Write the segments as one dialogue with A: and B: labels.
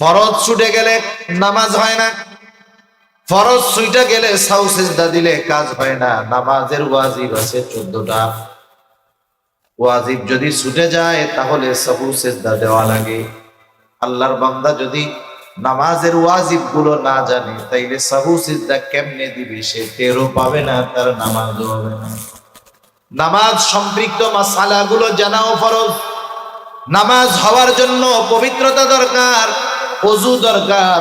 A: ফরজ ছুটে গেলে নামাজ হয় না। ফরজ ছুইটা গেলে সাউ সেজদা দিলে কাজ হয় না। নামাজের ওয়াজিব আছে চোদ্দটা। ওয়াজিব যদি ছুটে যায়, তাহলে সাহু সেজদা দেওয়া লাগে। আল্লাহর বান্দা যদি নামাজের ওয়াজিবগুলো না জানে, তাইলে সাহু সিজদা কেমনে দিবে সে টেরও পাবে না, তার নামাজ হবে না। নামাজ সম্পৃক্ত মাসালা গুলো জানাও ফরজ। নামাজ হওয়ার জন্য পবিত্রতা দরকার। অজু দরকার।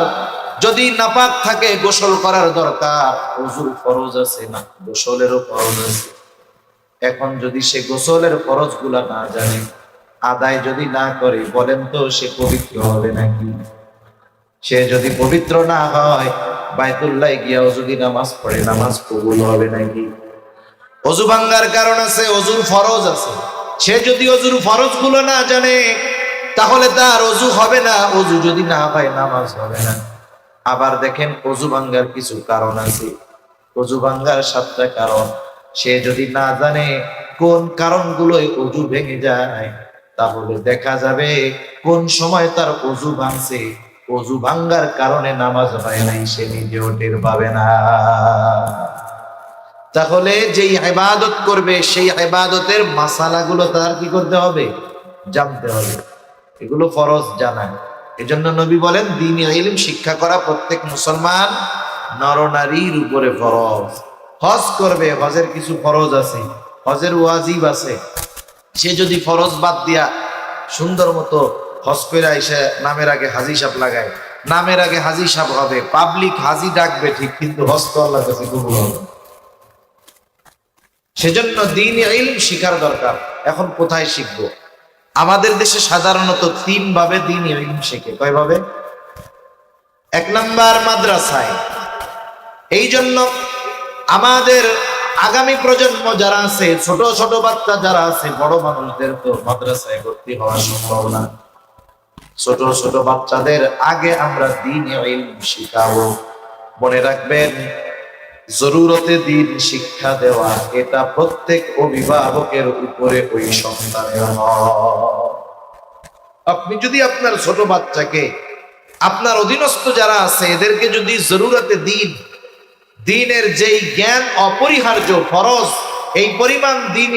A: যদি নাপাক থাকে গোসল করার দরকার। অজুর ফরজ আছে না? গোসলেরও ফরজ আছে। এখন যদি সে গোসলের ফরজগুলা না জানে আদায় যদি না করে বলেন তো সে পবিত্র হবে নাকি? সে যদি পবিত্র না হয় বাইতুল্লাহ গিয়াও যদি নামাজ পড়ে নামাজ কবুল হবে নাকি? অজু ভাঙ্গার কারণ আছে অজুর ফরজ আছে। সে যদি অজুর ফরজগুলো না জানে তাহলে তার অজু হবে না। অজু যদি না হয় নামাজ হবে না। আবার দেখেন অজু ভাঙ্গার কিছু কারণ আছে। অজু ভাঙ্গার সাতটা কারণ। সে যদি না জানে কোন কারণগুলোই অজু ভেঙে যায়, তাহলে দেখা যাবে কোন সময় তার অজু ভাঙছে। অজু ভাঙ্গার কারণে নামাজ হয় নাই, সে নিজেও টের পাবে না। তাহলে যেই ইবাদত করবে, সেই ইবাদতের মাসালাগুলো তার কি করতে হবে? জানতে হবে। এগুলো ফরজ জানা এজন্য নবী বলেন, দিন ইলম, শিক্ষা করা প্রত্যেক মুসলমান নরনারীর উপরে ফরজ। হজ করবে, হজের কিছু ফরজ আছে, হজের ওয়াজিব আছে। সে যদি ফরজ বাদ দিয়া সুন্দর মতো হজ করে এসে নামের আগে হাজি সাপ লাগায়, নামের আগে হাজি সাপ হবে, পাবলিক হাজি ডাকবে, ঠিক কিন্তু হজ তো আল্লাহ কাছে কবুল হবে সেজন্য দিন ইলম শিখার দরকার। এখন কোথায় শিখব? আমাদের দেশে সাধারণত তিন ভাবে দিন ইলম শেখে। কয় ভাবে এক নাম্বার মাদ্রাসায়। এই জন্য আমাদের আগামী প্রজন্ম যারা আছে, ছোট ছোট বাচ্চা যারা আছে, বড় মানুষদের তো মাদ্রাসায় ভর্তি হওয়ার সম্ভব না ছোট ছোট বাচ্চাদের আগে আমরা দিন শিখাবো। মনে রাখবেন জরুরতে দিন শিক্ষা দেওয়া, এটা প্রত্যেক অভিভাবকের উপরে ওই সন্তানের আপনি যদি আপনার ছোট বাচ্চাকে, আপনার অধীনস্থ যারা আছে, এদেরকে যদি জরুরতে দিন, দিনের যেই জ্ঞান অপরিহার্য, ফরজ, এই পরিমাণ দিন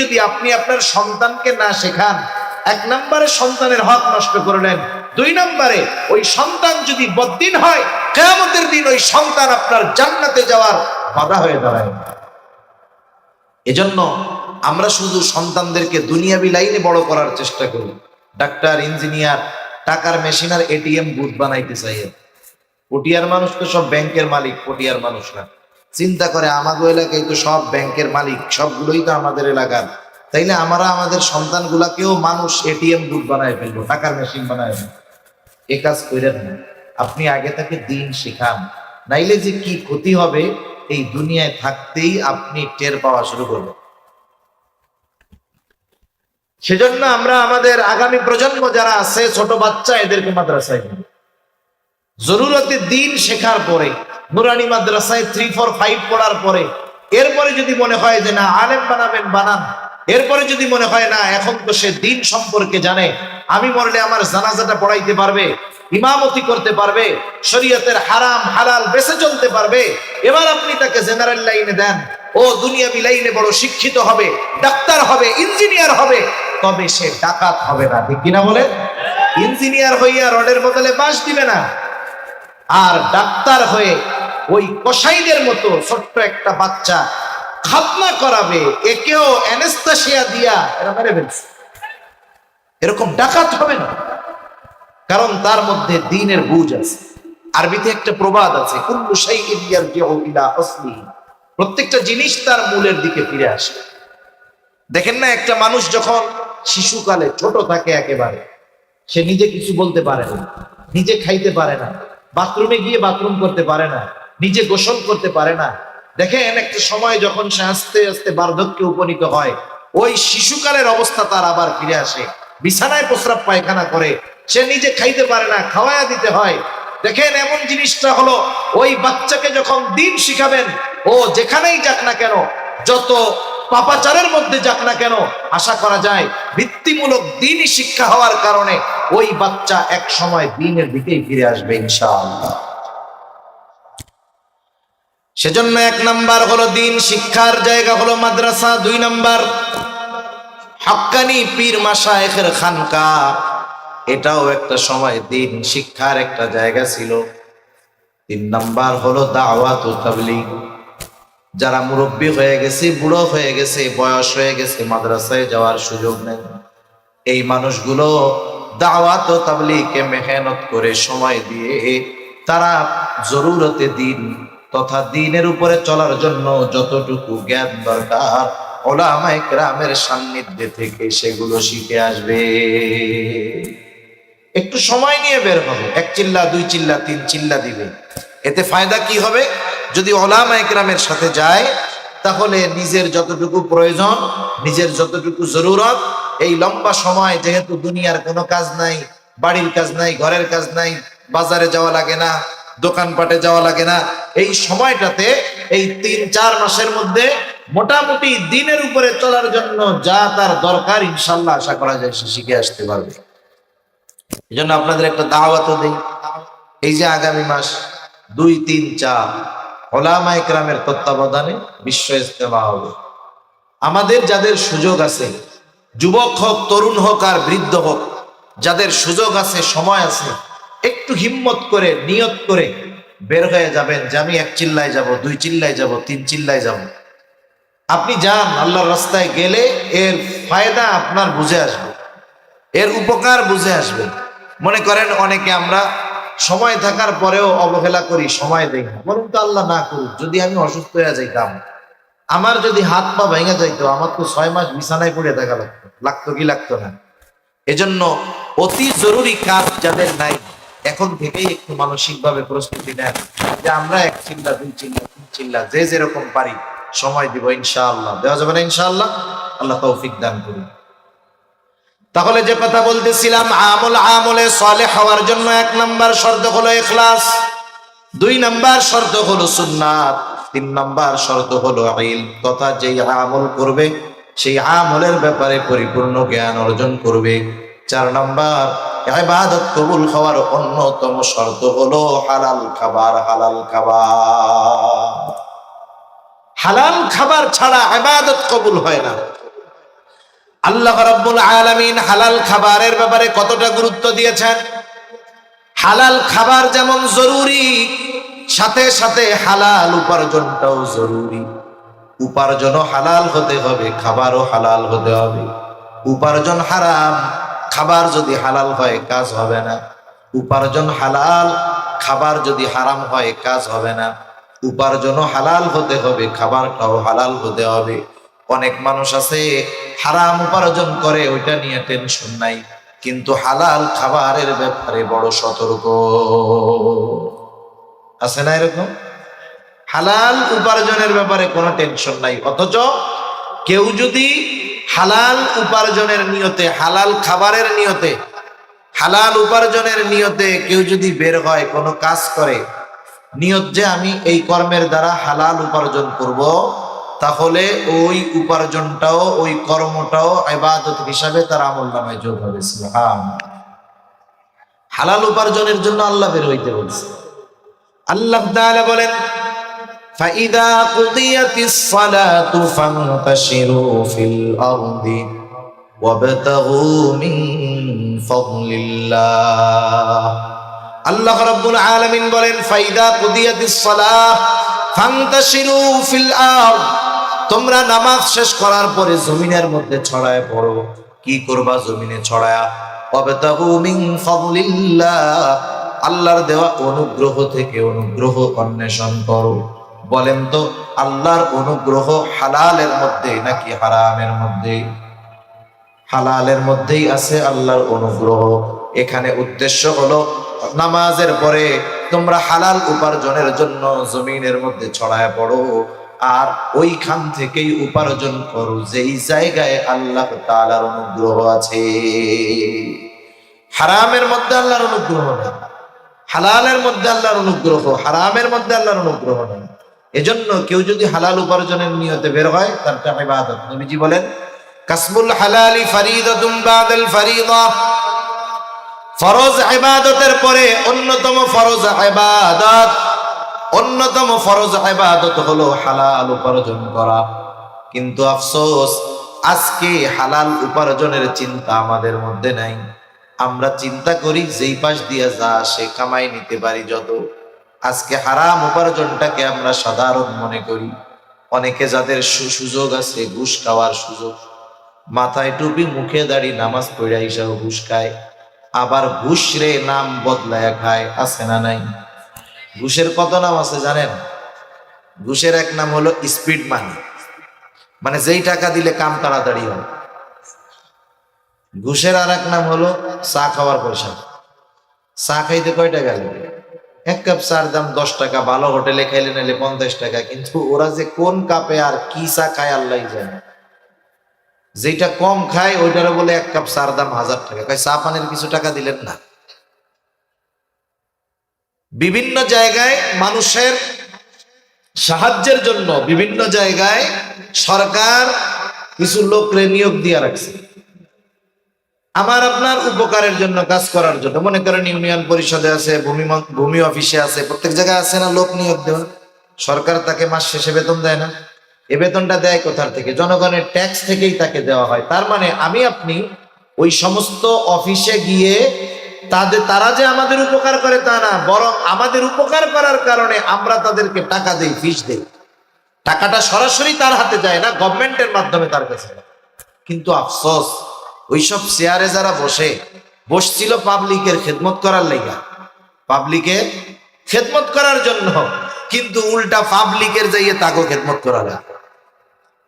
A: যদি আপনি আপনার সন্তানকে না শেখান, এক নম্বরে সন্তানের হক নষ্ট করলেন দুই নম্বরে, ওই সন্তান যদি বদ্দিন হয়, কেয়ামতের দিন ওই সন্তান আপনার জান্নাতে যাওয়ার বাধা হয়ে দাঁড়ায়। এজন্য আমরা শুধু সন্তানদেরকে দুনিয়াবি লাইনে বড় করার চেষ্টা করি। ডাক্তার, ইঞ্জিনিয়ার, টাকার মেশিন আর এটিএম বুথ বানাইতে চাই। পটিয়ার মানুষ তো সব ব্যাংকের মালিক পটিয়ার মানুষ না। চিন্তা করে আমাদের এলাকায় তো সব ব্যাংকের মালিক, সবগুলোই তো আমাদের এলাকার। তাইলে আমরা আমাদের সন্তানগুলাকেও মানুষ এটিএম বুথ বানায় ফেলব, টাকার মেশিন বানায় ফেলব। এ কাজ করেন না। আপনি আগে তাকে দিন শেখান। নাইলে যে কি ক্ষতি হবে, এই দুনিয়ায় থাকতেই আপনি টের পাওয়া শুরু করবেন। সেজন্য আমরা আমাদের আগামী প্রজন্ম যারা আছে, ছোট বাচ্চা, এদেরকে মাদ্রাসায় দিব জরুরতে দিন শেখার পরে, নুরানি মাদ্রাসায় থ্রি ফোর ফাইভ পড়ার পরে, এরপরে যদি মনে হয় যে না, আলেম বানাবেন, বানান। এরপরে যদি মনে হয়, না, এখন তো সে দিন সম্পর্কে জানে, আমি মরলে আমার জানাজাটা পড়াইতে পারবে, ইমামতি করতে পারবে, শরীয়তের হারাম, হালাল বেঁচে চলতে পারবে, এবার আপনি তাকে জেনারেল লাইনে দেন, ও দুনিয়াবি লাইনে বড় শিক্ষিত হবে, ডাক্তার হবে, ইঞ্জিনিয়ার হবে, তবে সে ডাকাত হবে না। ঠিক কিনা বলে ইঞ্জিনিয়ার হইয়া রডের বদলে বাঁশ দিবে না। আর ডাক্তার হয়ে ওই কসাইদের মতো ছোট্ট একটা বাচ্চা খাতনা করাবে, একেও অ্যানেস্তাসিয়া দিয়া এরা মেরে ফেলছে। এরকম ডাকাত হবে না। কারণ তার মধ্যে দিনের বুঝ আছে। আরবিতে একটা প্রবাদ আছে, কুল্লু শাইইন ইয়ারজিউ ইলা আসলিহি প্রত্যেকটা জিনিস তার মূলের দিকে ফিরে আসে। দেখেন না, একটা মানুষ যখন শিশুকালে ছোট থাকে একেবারে, সে নিজে কিছু বলতে পারে না, নিজে খাইতে পারে না, বাথরুমে গিয়ে বাথরুম করতে পারে না, নিজে গোসল করতে পারে না দেখেন, একটা সময় যখন সে আস্তে আস্তে বার্ধক্যে উপনীত হয়, ওই শিশুকালের অবস্থা তার আবার ফিরে আসে। বিছানায় প্রস্রাব পায়খানা করে। সে নিজে খাইতে পারে না খাওয়ায়া দিতে হয়। দেখেন, এমন জিনিসটা হলো, ওই বাচ্চাকে যখন দিন শিখাবেন, ও যেখানেই যাক না কেন, যত পাপাচারের মধ্যে যাক না কেন, আশা করা যায়, ভিত্তিমূলক দিনই শিক্ষা হওয়ার কারণে ওই বাচ্চা এক সময় দিনের দিকেই ফিরে আসবে, ইনশাআল্লাহ। সেজন্য এক নাম্বার হলো দিন, শিক্ষার জায়গা হলো মাদ্রাসা, দুই নাম্বার হক্কানি পীর মাসায়েখের খানকা। এটাও একটা সময় দিন, শিক্ষার একটা জায়গা ছিল। তিন নাম্বার হলো দাওয়াত যারা মুরব্বী হয়ে গেছে, বুড়ো হয়ে গেছে, বয়স হয়ে গেছে, মাদ্রাসায় যাওয়ার সুযোগ নেই। এই মানুষগুলো দাওয়াত ও তাবলিগকে মেহনত করে সময় দিয়ে তারা জরুরতে দিন তথা দিনের উপরে চলার জন্য যতটুকু জ্ঞান দরকার, ওলামায়ে গ্রামের সান্নিধ্যে থেকে সেগুলো শিখে আসবে। একটু সময় নিয়ে বের হবে। এক চিল্লা, দুই চিল্লা, তিন চিল্লা দিবে। এতে ফায়দা কি হবে? যদি ওলামা একরামের সাথে যায়, তাহলে নিজের যতটুকু প্রয়োজন, নিজের যতটুকু জরুরত, এই লম্বা সময় যেহেতু দুনিয়ার কোনো কাজ নাই, বাড়ির কাজ নাই, ঘরের কাজ নাই, বাজারে যাওয়া লাগে না দোকানপাটে যাওয়া লাগে না। এই সময়টাতে এই তিন চার মাসের মধ্যে মোটামুটি দিনের উপরে চলার জন্য যা তার দরকার, ইনশাল্লাহ আশা করা যায় সে শিখে আসতে পারবে। এই জন্য আপনাদের একটা দাওয়াতও দেই। এই যে আগামী মাস দুই, তিন, চার ওলামা ইকরামের তত্ত্বাবধানে বিশ্ব ইস্তেমা হবে। আমাদের যাদের সুযোগ আছে, যুবক হোক, তরুণ হোক আর বৃদ্ধ হোক, যাদের সুযোগ আছে, সময় আছে একটু হিম্মত করে, নিয়ত করে বের হয়ে যাবেন যে আমি এক চিল্লায় যাব, দুই চিল্লায় যাব, তিন চিল্লায় যাব। আপনি যান, আল্লাহর রাস্তায় গেলে এর ফায়দা আপনার বুঝে আসবে। এর উপকার বুঝে আসবে। মনে করেন অনেকে আমরা সময় থাকার পরেও অবহেলা করি, সময় দেই না। বলুন তো আল্লাহ না করুক, যদি আমি অসুস্থ হয়ে যাইতাম, আমার যদি হাত পা ভেঙে যাইতো, আমার তো ছয় মাস বিছানায় পড়ে থাকা লাগতো লাগতো কি লাগতো না? এজন্য অতি জরুরি কাজ যাদের নাই এখন থেকেই একটু মানসিকভাবে প্রস্তুতি নেন যে আমরা এক চিল্লা, দুই চিল্লা, তিন চিল্লা, যে যেরকম পারি সময় দিব ইনশাআল্লাহ। দেওয়া যাবে না ইনশাআল্লাহ? আল্লাহ তৌফিক দান করুন। তাহলে যে কথা বলতেছিলাম, আমল আমলে সলে হওয়ার জন্য এক নাম্বার শর্ত হলো ইখলাস, দুই নাম্বার শর্ত হলো সুন্নাত, তিন নাম্বার শর্ত হলো ইল তথা যেই আমল করবে, সেই আমলের ব্যাপারে পরিপূর্ণ জ্ঞান অর্জন করবে। চার নাম্বার, ইবাদত কবুল হওয়ার অন্যতম শর্ত হলো হালাল খাবার হালাল খাবার। হালাল খাবার ছাড়া ইবাদত কবুল হয় না। আল্লাহ রাব্বুল আলামিন হালাল খাবারের ব্যাপারে কতটা গুরুত্ব দিয়েছেন? হালাল খাবার যেমন জরুরি, সাথে সাথে হালাল উপার্জনটাও জরুরি। উপার্জনও হালাল হতে হবে, খাবারও হালাল হতে হবে। উপার্জন হারাম খাবার যদি হালাল হয়, কাজ হবে না। উপার্জন হালাল, খাবার যদি হারাম হয়, কাজ হবে না। উপার্জনও হালাল হতে হবে, খাবারটাও হালাল হতে হবে। অনেক মানুষ আছে, হারাম উপার্জন করে, ওইটা নিয়ে টেনশন নাই। কিন্তু হালাল খাবারের ব্যাপারে বড় সতর্ক। আছে না এরকম? হালাল উপার্জনের ব্যাপারে কোনো টেনশন নাই। অথচ কেউ যদি হালাল উপার্জনের নিয়তে, হালাল খাবারের নিয়তে, হালাল উপার্জনের নিয়তে কেউ যদি বের হয়, কোনো কাজ করে, নিয়ত যে আমি এই কর্মের দ্বারা হালাল উপার্জন করব, তাহলে ওই উপার্জনটাও, ওই কর্মটাও ইবাদত হিসাবে তার আমল নামায় যোগ হবে হালাল উপার্জনের জন্য আল্লাহ বের হইতে বলছে। আল্লাহ বলেন فإذا قضيت الصلاة فانتشروا في الأرض وابتغوا من فضل الله আল্লাহ রাব্বুল আলামিন বলেন ফাইদা কুদিয়াতিস সালাহ ফান্তাশিরু ফিল আরদ তোমরা নামাজ শেষ করার পরে জমিনের মধ্যে ছড়ায় পড়ো কি করবা জমিনে ছড়ায়া ওয়াবতাগু মিন ফাদলিল্লাহ আল্লাহর দেওয়া অনুগ্রহ থেকে অনুগ্রহ অন্বেষণ করো বলেন তো, আল্লাহর অনুগ্রহ হালালের মধ্যে নাকি হারামের মধ্যে হালালের মধ্যেই আছে আল্লাহর অনুগ্রহ। এখানে উদ্দেশ্য হলো, নামাজের পরে তোমরা হালাল উপার্জনের জন্য জমিনের মধ্যে ছড়ায় পড়ো, আর ওইখান থেকেই উপার্জন করো, যেই জায়গায় আল্লাহ তাআলার অনুগ্রহ আছে। হারামের মধ্যে আল্লাহর অনুগ্রহ নেই। হালালের মধ্যে আল্লাহর অনুগ্রহ, হারামের মধ্যে আল্লাহর অনুগ্রহ নেই। এজন্য কেউ যদি হালাল উপার্জনের নিয়তে বের হয় তারটা ইবাদত। নবীজি বলেন, কাসমুল হালালি ফারিদাতুম বাদাল ফারিদা। ফরজ ইবাদতের পরে অন্যতম ফরজ ইবাদত, অন্যতম ফরজ ইবাদত হলো হালাল উপার্জন করা। কিন্তু আফসোস, আজকে হালাল উপার্জনের চিন্তা আমাদের মধ্যে নাই। আমরা চিন্তা করি, যেই পাশ দিয়ে যা, সে কামাই নিতে পারি যত। আজকে হারাম উপার্জনটাকে আমরা সাধারণ মনে করি। অনেকে যাদের সুযোগ আছে, ঘুষ খাওয়ার সুযোগ। মাথায় টুপি, মুখে দাড়ি, নামাজ পড়া হিসাবে ঘুষ খায়। আবার ঘুষ রে নাম বদলায় খায়, আছে না নাই? ঘুষের কত নাম আছে জানেন? ঘুষের এক নাম হলো স্পিড মানি। মানে যেই টাকা দিলে কাম তাড়াতাড়ি হয়। ঘুষের আর এক নাম হলো চা খাওয়ার পয়সা। চা খাইতে কয় টাকা লাগে? এক কাপ চার দাম দশ টাকা, ভালো হোটেলে খাইলে নিলে পঞ্চাশ টাকা, কিন্তু ওরা যে কোন কাপে আর কি চা খায় আল্লাহ জানে। যেটা কম খায়, ওইটারে বলে এক কাপ চার দাম হাজার টাকা। কয়, চা পানের কিছু টাকা দিলেন না? বিভিন্ন জায়গায় মানুষের সাহায্যের জন্য বিভিন্ন জায়গায় সরকার কিছু লোকরে নিয়োগ দিয়ে রাখছে। আমার আপনার উপকারের জন্য কাজ করার জন্য। মনে করেন ইউনিয়ন পরিষদে আছে, ভূমি ভূমি অফিসে আছে, প্রত্যেক জায়গায় আছে না লোক নিয়োগ দেওয়া সরকার তাকে মাস শেষে বেতন দেয় না? এ বেতনটা দেয় কোথার থেকে? জনগণের ট্যাক্স থেকেই তাকে দেওয়া হয়। তার মানে আমি, আপনি ওই সমস্ত অফিসে গিয়ে তাদের তারা যে আমাদের উপকার করে তা না, বরং আমাদের উপকার করার কারণে আমরা তাদেরকে টাকা দেই, ফিস দেই। টাকাটা সরাসরি তার হাতে যায় না গভর্নমেন্টের মাধ্যমে তার কাছে কিন্তু আফসোস ওইসব চেয়ারে যারা বসে, বসছিল পাবলিকের খেদমত করার লাইগা পাবলিকের খেদমত করার জন্য, কিন্তু উল্টা পাবলিকের যাইয়ে তাকে খেদমত করা লাগে।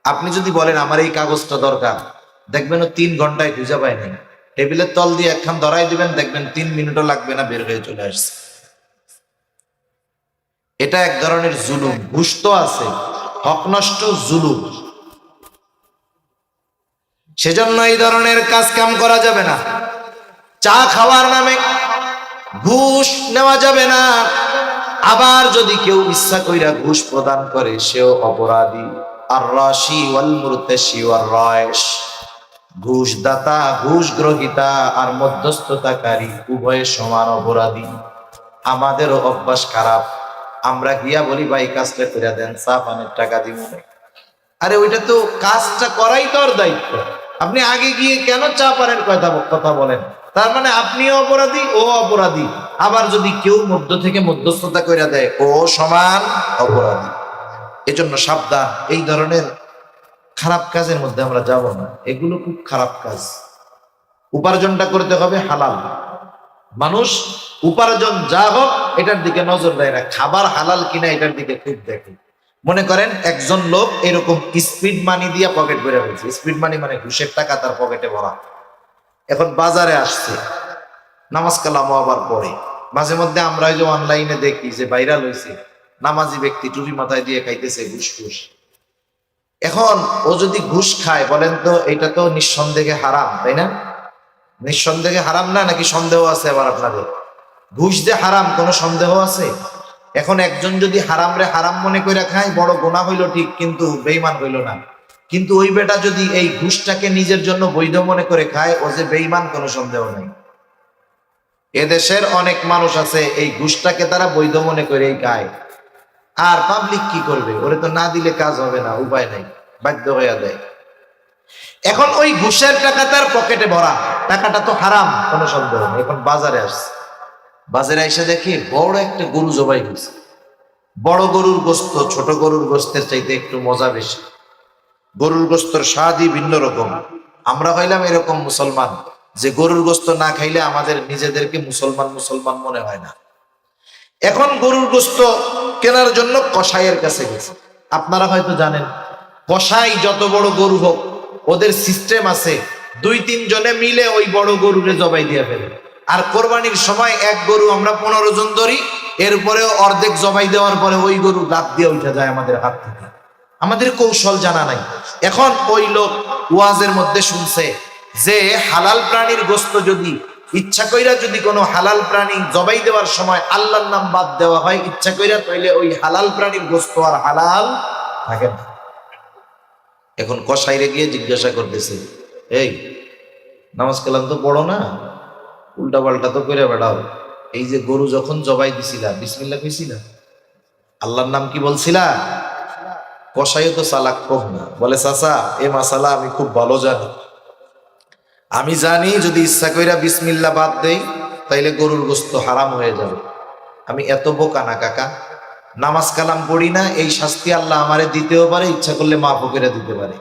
A: আপনি যদি বলেন, আমার এই কাগজটা দরকার দেখবেন ও তিন ঘন্টায় খুঁজে পায় নাই। টেবিলের তল দিয়ে একখান ধরাই দিবেন, দেখবেন তিন মিনিটও লাগবে না, বের হয়ে চলে আসছে। এটা এক ধরনের জুলুম ঘুষ তো আছে হক নষ্ট জুলুম। সেজন্য এই ধরনের কাজ কাম করা যাবে না। চা খাওয়ার নামে ঘুষ নেওয়া যাবে না। আবার যদি কেউ ইচ্ছা কইরা ঘুষ প্রদান করে, সেও অপরাধী। আর রাশি ওয়াল মুরতাশি ওয়ার রয়েশ ঘুষ দাতা ঘুষ গ্রহিতা আর মধ্যস্থতাকারী উভয়ে সমান অপরাধী। আমাদেরও অভ্যাস খারাপ। আমরা গিয়া বলি, ভাই, কাজটা করে দেন, চা পানের টাকা দিব না আরে ওইটা তো কাজটা করাই তো ওর দায়িত্ব। আপনি আগে গিয়ে কেন চা পারেন কথা কথা বলেন? তার মানে আপনিও অপরাধী, ও অপরাধী। আবার যদি কেউ মধ্য থেকে মধ্যস্থতা করে দেয়, ও সমান অপরাধী। এজন্য সাবধান, এই ধরনের খারাপ কাজের মধ্যে আমরা যাব না। এগুলো খুব খারাপ কাজ। উপার্জনটা করতে হবে হালাল। মানুষ উপার্জন যা হোক, এটার দিকে নজর দেয় না। খাবার হালাল কিনা, এটার দিকে খুব দেখে। মনে করেন একজন লোক এরকম স্পিড মানি দিয়ে পকেট ভরে ফেলছে। স্পিড মানি মানে ঘুষের টাকা তার পকেটে ভরা। এখন বাজারে আসছে। নামাজ কালাম আবার পড়ে মাঝে মধ্যে আমরা যে অনলাইনে দেখি যে ভাইরাল হয়েছে নামাজি ব্যক্তি টুপি মাথায় দিয়ে খাইতেছে ঘুষ ঘুষ এখন ও যদি ঘুষ খায়, বলেন তো এটা তো নিঃসন্দেহে হারাম, তাই না? নিঃসন্দেহে হারাম না, নাকি সন্দেহ আছে আবার আপনাদের? ঘুষ যে হারাম, কোনো সন্দেহ আছে? এখন একজন যদি হারাম রে হারাম মনে করে খায়, বড় গোনা হইল ঠিক, কিন্তু বেইমান হইল না। কিন্তু ওই বেটা যদি এই ঘুষটাকে নিজের জন্য বৈধ মনে করে খায়, ও যে বেইমান কোনো সন্দেহ নেই। এদেশের অনেক মানুষ আছে, এই ঘুষটাকে তারা বৈধ মনে করেই খায়। আর পাবলিক কি করবে? ওরে তো না দিলে কাজ হবে না, উপায় নাই, বাধ্য হয়ে দেয়। এখন ওই ঘুষের টাকা তার পকেটে ভরা, টাকাটা তো হারাম, কোনো সন্দেহ নেই, এখন বাজারে আসছে। বাজারে এসে দেখি বড় একটা গরু জবাই হয়েছে বড় গরুর গোস্ত, ছোট গরুর গোস্তের চাইতে একটু মজা বেশি। গরুর গোস্তর স্বাদই ভিন্ন রকম। আমরা হইলাম এরকম মুসলমান, যে গরুর গোস্ত না খাইলে আমাদের নিজেদেরকে মুসলমান মুসলমান মনে হয় না। এখন গরুর গোস্ত কেনার জন্য কসাইয়ের কাছে গেছে। আপনারা হয়তো জানেন, কসাই যত বড় গরু হোক, ওদের সিস্টেম আছে, দুই তিন জনে মিলে ওই বড় গরুরে জবাই দিয়ে ফেলে। আর কোরবানির সময় এক গরু আমরা পনেরো জন ধরি, এরপরেও অর্ধেক জবাই দেওয়ার পরে ওই গরু দাঁত দিয়ে উঠে যায় আমাদের হাত থেকে। আমাদের কৌশল জানা নাই। এখন ওই লোক ওয়াজের মধ্যে শুনছে যে, হালাল প্রাণীর গোস্ত যদি, ইচ্ছা কইরা যদি কোনো হালাল প্রাণী জবাই দেওয়ার সময় আল্লাহর নাম বাদ দেওয়া হয়, ইচ্ছা কইরা তাইলে ওই হালাল প্রাণীর গোস্ত আর হালাল থাকে না। এখন কসাইরে গিয়ে জিজ্ঞাসা করতেছে, এই, নামাজ কালাম তো পড়ো না? উল্টা পাল্টা তো করে বেড়াও। এই যে গরু যখন জবাই দিছিলা বিসমিল্লা কইছিলা? আল্লাহর নাম কি বলছিলা? কসাইও তো চালাক কম না। বলে, চাচা, এ মাসালা আমি খুব ভালো জানি। আমি জানি যদি ইচ্ছা কইরা বিসমিল্লা বাদ দেই, তাইলে গরুর গোস্ত হারাম হয়ে যাবে। আমি এত বোকা না, কাকা। নামাজ কালাম পড়ি না, এই শাস্তি আল্লাহ আমারে দিতেও পারে, ইচ্ছা করলে মা করে দিতে পারে।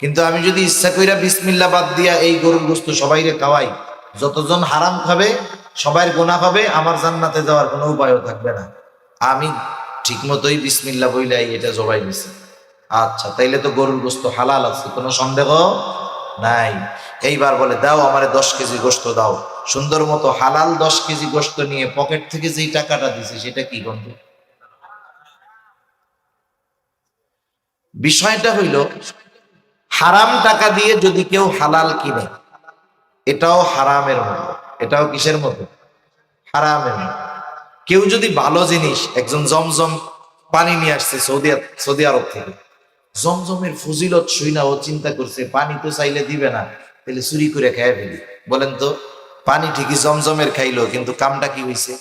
A: কিন্তু আমি যদি ইচ্ছা কইরা বিসমিল্লা বাদ দিয়া এই গরুর গোস্ত সবাইরে খাওয়াই যতজন হারাম খাবে সবাই গোনা হবে, আমার জান্নাতে যাওয়ার কোনো উপায়ও থাকবে না। আমি ঠিক মতোই বিসমিল্লা বইলাই এটা জবাই দিছি। আচ্ছা তাইলে তো গরুর গোস্ত হালাল আছে, কোনো সন্দেহ নাই। এইবার বলে, দাও আমার দশ কেজি গোস্ত দাও। সুন্দর মতো হালাল দশ কেজি গোস্ত নিয়ে পকেট থেকে যেই টাকাটা দিছে, সেটা কি গন্ধ বিষয়টা হইল, হারাম টাকা দিয়ে যদি কেউ হালাল কিনে এটাও হারামের মতো। এটাও কিসের মতো? হারামের মতো। কেউ যদি ভালো জিনিস, একজন জমজম পানি নিয়ে আসছে সৌদি সৌদি আরব থেকে, জমজমের ফজিলত শুই না, ও চিন্তা করছে, পানি তো চাইলে দিবে না তাহলে চুরি করে খেয়ে ফেলি। বলেন তো, পানি ঠিকই জমজমের খাইলো, কিন্তু কামটা কি হইছে?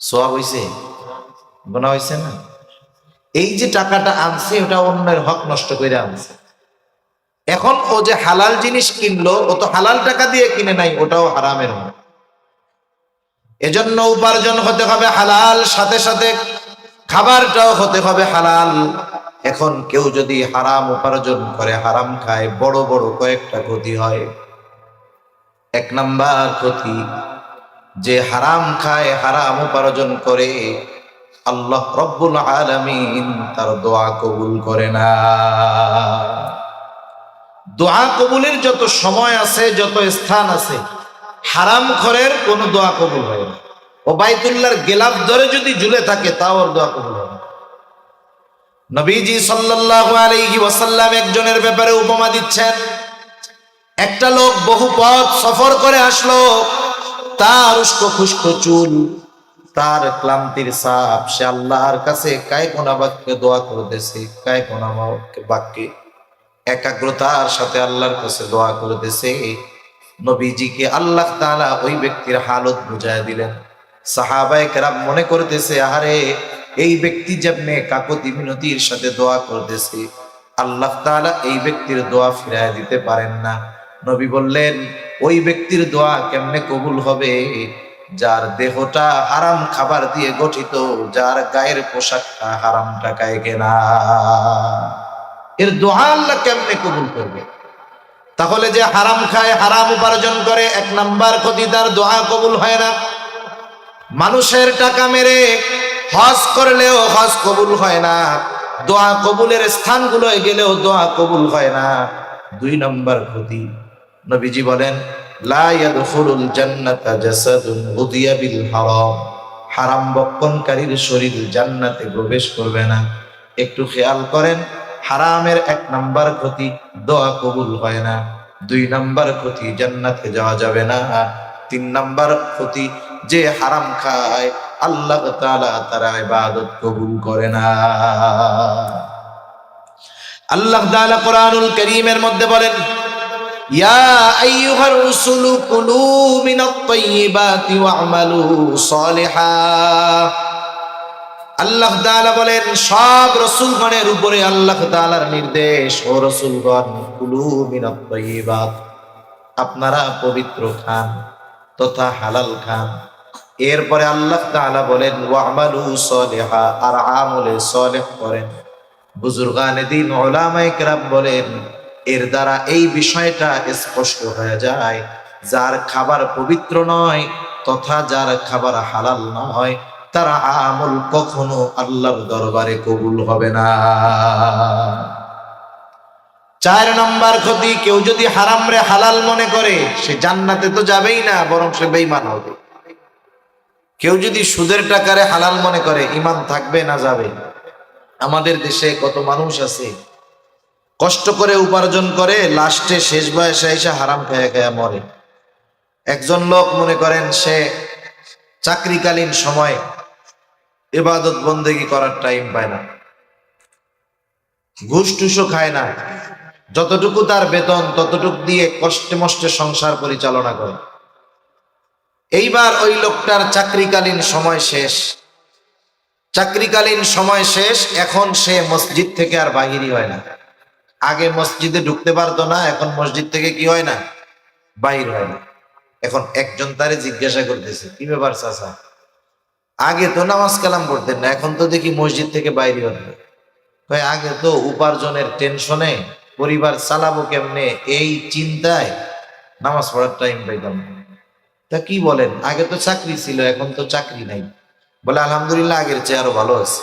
A: সোয়া হইছে? গোনা হইছে না? এই যে টাকাটা আনছে, ওটা অন্যের হক নষ্ট করে আনছে। এখন ও যে হালাল জিনিস কিনলো, ও তো হালাল টাকা দিয়ে কিনে নাই, ওটাও হারামের মতো এজন্য উপার্জন হতে হবে হালাল, সাথে সাথে খাবারটাও হতে হবে হালাল। এখন কেউ যদি হারাম উপার্জন করে, হারাম খায়, বড় বড় কয়েকটা ক্ষতি হয়। এক নাম্বার ক্ষতি, যে হারাম খায়, হারাম উপার্জন করে, আল্লাহ রব্বুল আলামিন তার দোয়া কবুল করে না। দোয়া কবুলের যত সময় আছে, যত স্থান আছে, হারাম খরের কোন দোয়া কবুল হয় না ও বাইতুল্লাহর গেলাপ ধরে যদি ঝুলে থাকে, তাও ওর দোয়া কবুল না। নবীজি সাল্লাল্লাহু আলাইহি একজনের ব্যাপারে উপমা দিচ্ছেন একটা লোক বহু পথ সফর করে আসলো, তার উস্কো খুস্কো চুল, তার ক্লান্তির সাপ সে আল্লাহর কাছে কায় কোনা বাক্যে দোয়া করতেছে, কায় কোনা বাক্যে একাগ্রতার সাথে আল্লাহর কাছে দোয়া করতেছে নবীজিকে আল্লাহ তাআলা ওই ব্যক্তির হালত বুঝায় দিলেন। সাহাবায়ে কেরাম মনে করতেছে আহারে, এই ব্যক্তি যেমনে কাকতি মিনতির সাথে দোয়া করতেছে আল্লাহ তাআলা এই ব্যক্তির দোয়া ফিরায় দিতে পারেন না। নবী বললেন, ওই ব্যক্তির দোয়া কেমনে কবুল হবে? যার দেহটা হারাম খাবার দিয়ে গঠিত, যার গায়ের পোশাকটা হারাম টাকায় কেনা এর দোয়া আল্লাহ কেমনে কবুল করবে? তাহলে যে হারাম খায়, হারাম উপার্জন করে, এক নাম্বার ক্ষতি তার দোয়া কবুল হয় না। মানুষের টাকা মেরে হজ করলেও হজ কবুল হয় না। দোয়া কবুলের স্থানগুলোয় গেলেও দোয়া কবুল হয় না। দুই নম্বর ক্ষতি, নবীজি বলেন হারাম বক্ষণকারীর শরীর জান্নাতে প্রবেশ করবে না। একটু খেয়াল করেন হারামের এক নাম্বার ক্ষতি দোয়া কবুল হয় না। দুই নাম্বার ক্ষতি জান্নাতে যাওয়া যাবে না। তিন নাম্বার ক্ষতি যে হারাম খায়, আল্লাহ তাআলা তার ইবাদত কবুল করে না। আল্লাহ তাআলা কোরআনুল কারীমের মধ্যে বলেন, ইয়া আইয়ুহার রুসুলু কুলু মিনাত তাইয়্যিবাতি ওয়া'মালু সালিহা। আল্লাহ তাআলা বলেন, সব রসুলগণের উপরে আল্লাহ তাআলার নির্দেশ, ও রসুলগণ, কুলু আপনারা পবিত্র খান তথা হালাল খান। এরপরে আল্লাহ তাআলা বলেন, ওয়া'মালু সালিহা, আর আমলে সালেহ করেন। বুজুর্গানে দিন ওলামায়ে বলেন, এর দ্বারা এই বিষয়টা স্পষ্ট হয়ে যায়, যার খাবার পবিত্র নয়, তথা যার খাবার হালাল নয় তার আমল কখনো আল্লাহর দরবারে কবুল হবে না। চার নম্বর ক্ষতি, কেউ যদি হারাম রে হালাল মনে করে, সে জান্নাতে তো যাবেই না, বরং সে বেঈমান হবে। কেউ যদি সুদের টাকারে হালাল মনে করে ইমান থাকবে না যাবে। আমাদের দেশে কত মানুষ আছে, কষ্ট করে উপার্জন করে, লাস্টে শেষ বয়সে এসে হারাম খেয়ে খেয়ে মরে। একজন লোক মনে করেন, সে চাকরিকালীন সময় ইবাদত বন্দেগি করার টাইম পায় না। ঘুষ টুসও খায় না। যতটুকু তার বেতন, ততটুকু দিয়ে কষ্টে মষ্টে সংসার পরিচালনা করে। এইবার ওই লোকটার চাকরিকালীন সময় শেষ। চাকরিকালীন সময় শেষ, এখন সে মসজিদ থেকে আর বাহিরই হয় না। আগে মসজিদে ঢুকতে পারতো না, এখন মসজিদ থেকে কি হয় না? বাহির হয় না। এখন একজন তারে জিজ্ঞাসা করতেছে, কি ব্যাপার চাচা? আগে তো নামাজ কালাম করতেন না, এখন তো দেখি মসজিদ থেকে বাইরে কয় আগে তো উপার্জনের টেনশনে পরিবার চালাবো কেমনে? এই চিন্তায় নামাজ পড়ার টাইম পাইতাম তা কি বলেন? আগে তো চাকরি ছিল, এখন তো চাকরি নাই। বলে, আলহামদুলিল্লাহ, আগের চেয়ে আরও ভালো আছে।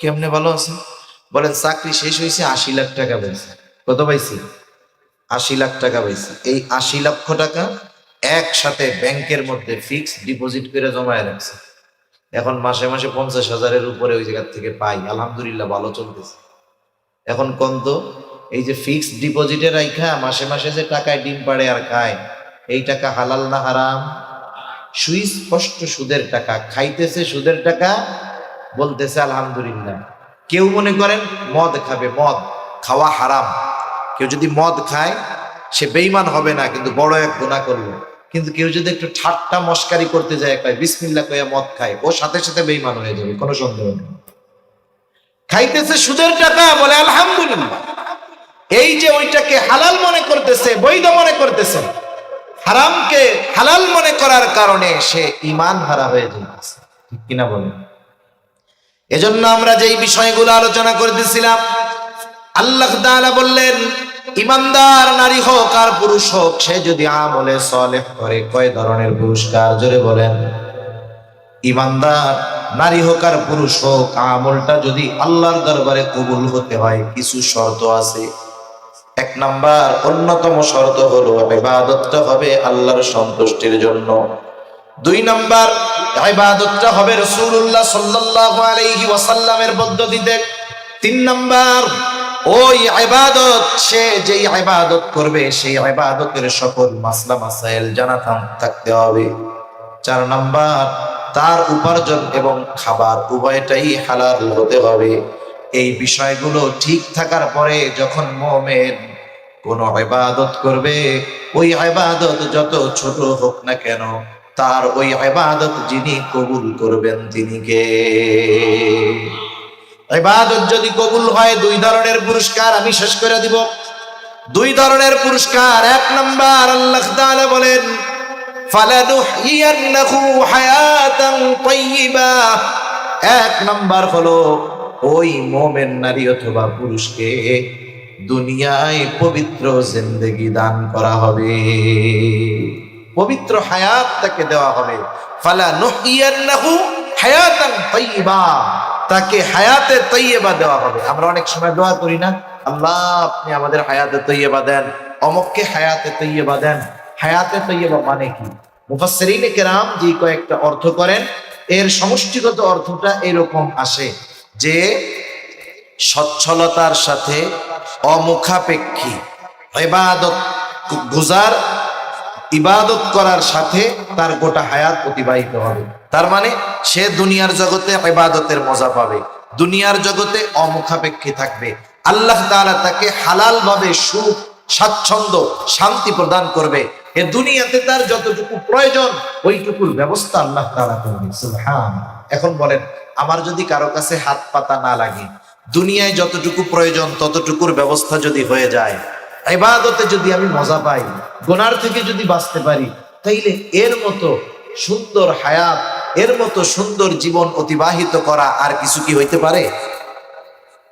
A: কেমনে ভালো আছে বলেন, চাকরি শেষ হয়েছে, আশি লাখ টাকা পাইছে। কত পাইছি? আশি লাখ টাকা পাইছি। এই আশি লক্ষ টাকা একসাথে ব্যাংকের মধ্যে ফিক্সড ডিপোজিট করে জমায় রাখছে। এখন মাসে মাসে পঞ্চাশ হাজারের উপরে ওই জায়গার থেকে পাই। আলহামদুলিল্লাহ ভালো চলতেছে। এখন কোন তো? এই যে ফিক্সড ডিপোজিটে রাইখা, মাসে মাসে যে টাকায় ডিম পাড়ে আর খায়, এই টাকা হালাল না হারাম? সুস্পষ্ট সুদের টাকা, খাইতেছে সুদের টাকা, বলতেছে আলহামদুলিল্লাহ। কেউ মনে করেন, মদ খাবে, মদ, খাওয়া হারাম। কেউ যদি মদ খায়, সে বেইমান হবে না, কিন্তু বড় এক গুণা করল। কিন্তু কেউ যদি একটু ঠাট্টা মস্কারি করতে যায়, কয় বিসমিল্লা কয়ে মদ খায়, ও সাথে সাথে বেইমান হয়ে যাবে, কোনো সন্দেহ নেই। খাইতেছে সুদের টাকা, বলে, আলহামদুলিল্লাহ। এই যে ওইটাকে হালাল মনে করতেছে, বৈধ মনে করতেছে, হারামকে হালাল মনে করার কারণে সে ইমান হারা হয়ে যাইতেছে। ঠিক কিনা বলেন? এজন্য আমরা যেই বিষয়গুলো আলোচনা করতেছিলাম, আল্লাহ বললেন ইমানদার নারী হোক আর পুরুষ হোক, সে যদি আমলে সলেহ করে, কয় ধরনের পুরস্কার? জোরে বলেন। ইমানদার নারী হোক আর পুরুষ হোক, আমলটা যদি আল্লাহর দরবারে কবুল হতে হয়, কিছু শর্ত আছে। এক নাম্বার, অন্যতম শর্ত হলো ইবাদতটা হবে আল্লাহর সন্তুষ্টির জন্য। দুই নাম্বার ইবাদতটা হবে রাসূলুল্লাহ সাল্লাল্লাহু আলাইহি ওয়াসাল্লামের পদ্ধতিতে। তিন নাম্বার ওই ইবাদত, সে যেই ইবাদত করবে, সেই ইবাদতের সকল মাসলা মাসাইল জানা থাকতে হবে। চার নাম্বার, তার উপার্জন এবং খাবার উভয়টাই হালাল হতে হবে। এই বিষয়গুলো ঠিক থাকার পরে যখন মোমেন কোন ইবাদত করবে, ওই ইবাদত যত ছোট হোক না কেন, তার ওই ইবাদত যিনি কবুল করবেন তিনি কে? ইবাদত যদি কবুল হয়, দুই ধরনের পুরস্কার আমি শেষ করে দিব। দুই ধরনের পুরস্কার, এক নাম্বার আল্লাহ তাআলা বলেন, ফালানুহইয়ান্নাহু হায়াতান তাইয়্যিবা এক নাম্বার হলো, ওই মোমেন নারী অথবা পুরুষকে দুনিয়ায় পবিত্র জিন্দেগি দান করা হবে। পবিত্র হায়াত তাকে দেওয়া হবে। ফালা নুহিয়ান্নাহু হায়াতান তাইয়্যিবা তাকে হায়াতে তৈয়বা দেওয়া হবে। আমরা অনেক সময় দোয়া করি না, আল্লাহ আপনি আমাদের হায়াতে তৈয়বা দেন, অমককে হায়াতে তৈয়বা দেন। হায়াতে তৈয়বা মানে কি? মুফাসসিরিনে কেরাম যে কয়েকটা অর্থ করেন, এর সমষ্টিগত অর্থটা এরকম আসে যে সচ্ছলতার সাথে অমুখাপেক্ষী, ইবাদত গুজার ইবাদত করার সাথে তার গোটা হায়াত অতিবাহিত হবে। তার মানে সে দুনিয়ার জগতে ইবাদতের মজা পাবে। দুনিয়ার জগতে অমুখাপেক্ষী থাকবে। আল্লাহ তাআলা তাকে হালাল ভাবে সুখ, স্বাচ্ছন্দ্য, শান্তি প্রদান করবে। এ দুনিয়াতে তার যতটুকু প্রয়োজন, ওইটুকুর ব্যবস্থা আল্লাহ তাআলা করবে এখন বলেন, আমার যদি কারও কাছে হাত পাতা না লাগে, দুনিয়ায় যতটুকু প্রয়োজন, ততটুকুর ব্যবস্থা যদি হয়ে যায় ইবাদতে যদি আমি মজা পাই, গোনার থেকে যদি বাঁচতে পারি, তাইলে এর মতো সুন্দর হায়াত, এর মতো সুন্দর জীবন অতিবাহিত করা আর কিছু কি হইতে পারে?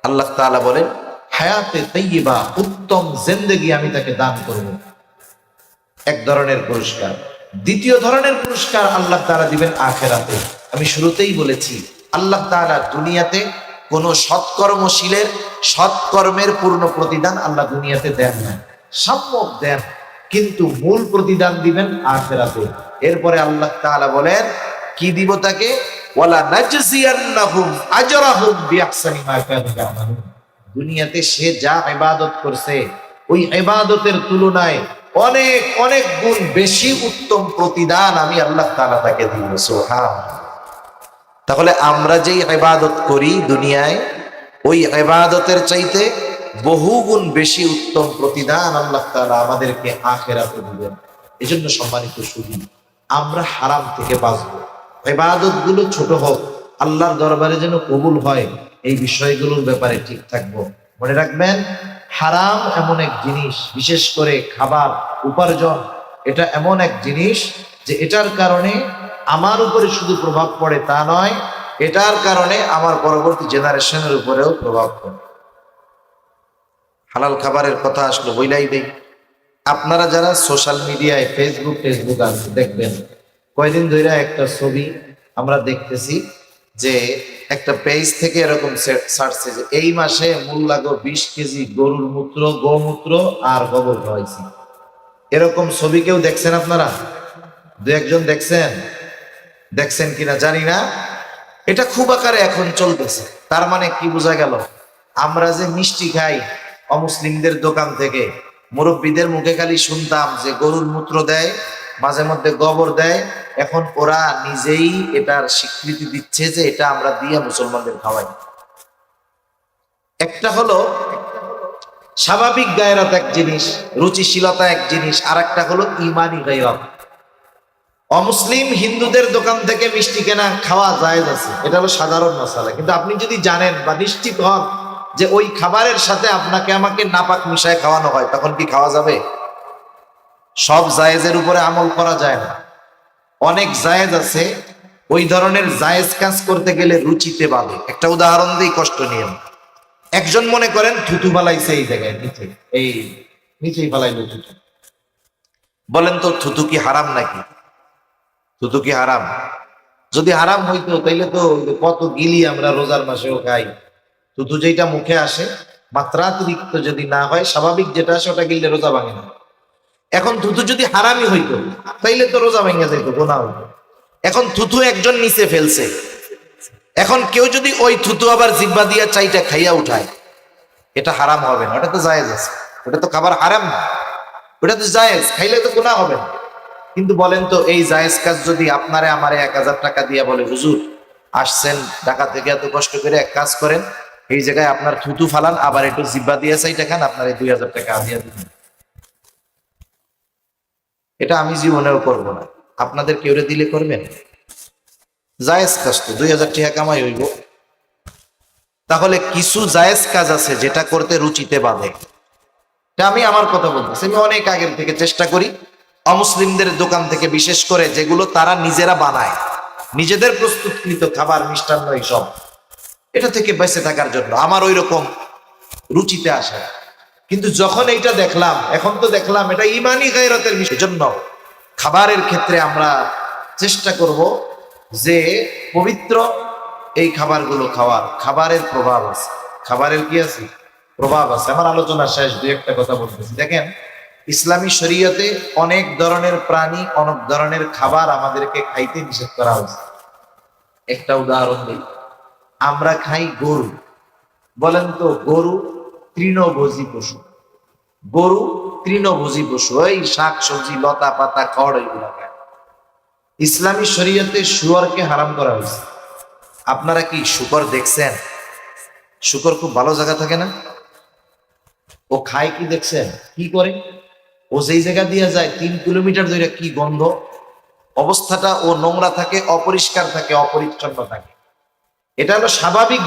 A: আল্লাহ তাআলা বলেন, হায়াতে তৈবা উত্তম জিন্দেগি আমি তাকে দান করব। এক ধরনের পুরস্কার। দ্বিতীয় ধরনের পুরস্কার আল্লাহ তাআলা দিবেন আখেরাতে। আমি শুরুতেই বলেছি, আল্লাহ তাআলা দুনিয়াতে কোন সৎকর্মশীলের সৎকর্মের পূর্ণ প্রতিদান আল্লাহ দুনিয়াতে দেন না। সম্যক দেন, কিন্তু মূল প্রতিদান দিবেন আখেরাতে এরপরে আল্লাহ তাআলা বলেন, কি দিব তাকে? ওয়ালা নাজজিয়ান্নাহুম আজরাহুম বিআহসানি মা কানু ইয়ামালুন। দুনিয়াতে সে যা ইবাদত করছে, ওই ইবাদতের তুলনায় অনেক অনেক গুণ বেশি উত্তম প্রতিদান আমি আল্লাহ তাআলা তাকে দিব। সুবহান তাহলে আমরা যেই ইবাদত করি দুনিয়ায়, ওই ইবাদতের চাইতে বহুগুণ বেশি উত্তম প্রতিদান আল্লাহ তাআলা আমাদেরকে আখেরাতে দিবেন। এজন্য সম্মানিত সুদী আমরা হারাম থেকে বাঁচবো। ইবাদতগুলো ছোট হোক, আল্লাহর দরবারে যেন কবুল হয়, এই বিষয়গুলোর ব্যাপারে ঠিক থাকব। মনে রাখবেন, হারাম এমন এক জিনিস, বিশেষ করে খাবার, উপার্জন, এটা এমন এক জিনিস যে এটার কারণে আমার উপরে শুধু প্রভাব পড়ে তা নয়, এটার কারণে আমার পরবর্তী জেনারেশনের উপরেও প্রভাব পড়ে। হালাল খাবারের কথা আসলো, বইলাই দেই। আপনারা যারা সোশ্যাল মিডিয়ায় ফেসবুক ফেসবুক আছে, দেখবেন। কয়দিন ধরে একটা ছবি আমরা দেখতেছি যে একটা পেজ থেকে এরকম সার্চে যে এই মাসে মূল লাগো বিশ কেজি গরুর মূত্র, গোমূত্র আর গোবর খাওয়াইছি এরকম ছবি কেউ দেখছেন আপনারা? দু একজন দেখছেন? দেখছেন কিনা জানি না। এটা খুব আকারে এখন চলতেছে। তার মানে কি বোঝা গেল? আমরা যে মিষ্টি খাই অমুসলিমদের দোকান থেকে, মুরব্বীদের মুখে খালি শুনতাম যে গরুর মূত্র দেয়, মাঝে মধ্যে গোবর দেয়। এখন ওরা নিজেই এটার স্বীকৃতি দিচ্ছে যে এটা আমরা দিয়ে মুসলমানদের খাওয়াই। একটা হলো স্বাভাবিক গায়রাত এক জিনিস, রুচিশীলতা এক জিনিস আর একটা হলো ইমানি গায়রাত। অমুসলিম হিন্দুদের দোকান থেকে মিষ্টি কেনা খাওয়া জায়েজ আছে। এটা হলো সাধারণ মশালা। কিন্তু আপনি যদি জানেন বা নিশ্চিত হন যে ওই খাবারের সাথে আপনাকে আমাকে নাপাক মিশায় খাওয়ানো হয়, তখন কি খাওয়া যাবে? সব জায়েজের উপরে আমল করা যায় না। অনেক জায়েজ আছে, ওই ধরনের জায়েজ কাজ করতে গেলে রুচিতে বাঁধে। একটা উদাহরণ দিই, কষ্ট নিয়ে। একজন মনে করেন, থুতু ফালাইছে এই জায়গায়, নিচে। এই, নিচেই ফালাইলো থুতু। বলেন তো, থুতু কি হারাম নাকি? থুতু কি হারাম? যদি হারাম হইতো, তাইলে তো কত গিলি আমরা রোজার মাসেও খাই। থুতু যেটা মুখে আসে মাত্রাতিরিক্ত যদি না হয়, স্বাভাবিক যেটা আসে, ওটা গিললে রোজা ভাঙে না। এখন থুতু যদি হারামি হইতো, তাইলে তো রোজা ভেঙে যাইতো, গোনা হইতো। এখন থুতু একজন নিচে ফেলছে। এখন কেউ যদি ওই থুতু আবার জিব্বা দিয়া চাইটা খাইয়া উঠায়, এটা হারাম হবে না, ওটা তো জায়েজ আছে। ওটা তো খাবার হারাম না। ওটা তো জায়েজ, খাইলে তো গোনা হবে না। কিন্তু বলেন তো, এই জায়েজ কাজ যদি আপনারে আমারে এক হাজার টাকা দিয়া বলে, হুজুর, আসছেন ঢাকা থেকে এত কষ্ট করে এক কাজ করেন, এই জায়গায় আপনার থুতু ফালান, আবার একটু জিব্বা দিয়ে চাই খান, আপনার এই দুই হাজার টাকা দিয়া দিবেন এটা আমি জীবনেও করব না। আপনাদের কেউ দিলে করবেন? জায়েজ কাজ তো, দুই হাজার টাকা কামাই হইব। তাহলে কিছু জায়েজ কাজ আছে যেটা করতে রুচিতে বাঁধে। এটা আমি আমার কথা বলতেছি, আমি অনেক আগের থেকে চেষ্টা করি। অমুসলিমদের দোকান থেকে বিশেষ করে যেগুলো তারা নিজেরা বানায়। নিজেদের প্রস্তুতকৃত খাবার মিষ্টান্ন এইসব এটা থেকে বেঁচে থাকার জন্য আমার ওই রকম রুচিতে আসে কিন্তু যখন এইটা দেখলাম, এখন তো দেখলাম এটা ইমানি গায়রতের বিষয়। জন্য খাবারের ক্ষেত্রে আমরা চেষ্টা করব যে পবিত্র এই খাবারগুলো খাওয়ার। খাবারের প্রভাব আছে। খাবারের কি আছে? প্রভাব আছে। আমার আলোচনা শেষ, দুই একটা কথা বলতেছি। দেখেন ইসলামী শরীয়তে অনেক ধরনের প্রাণী অনেক ধরনের খাবার আমাদেরকে খাইতে নিষেধ করা হয়েছে। একটা উদাহরণ দিই। আমরা খাই গরু। বলেন তো গরু তৃণভোজী পশু। গরু তৃণভোজী পশু ওই শাক সবজি লতা পাতা খড় এগুলো খায়। ইসলামী শরীয়তে শুয়ারকে হারাম করা হয়েছে। আপনারা কি শুকর দেখছেন? শুকর খুব ভালো জায়গা থাকে না? ও খায় কি দেখছেন? কি করে? ও যেই জায়গা দিয়ে যায়, তিন কিলোমিটার ধরে কি গন্ধ? অবস্থাটা ও নোংরা থাকে, অপরিষ্কার থাকে, অপরিচ্ছন্ন থাকে। এটা হলো স্বাভাবিক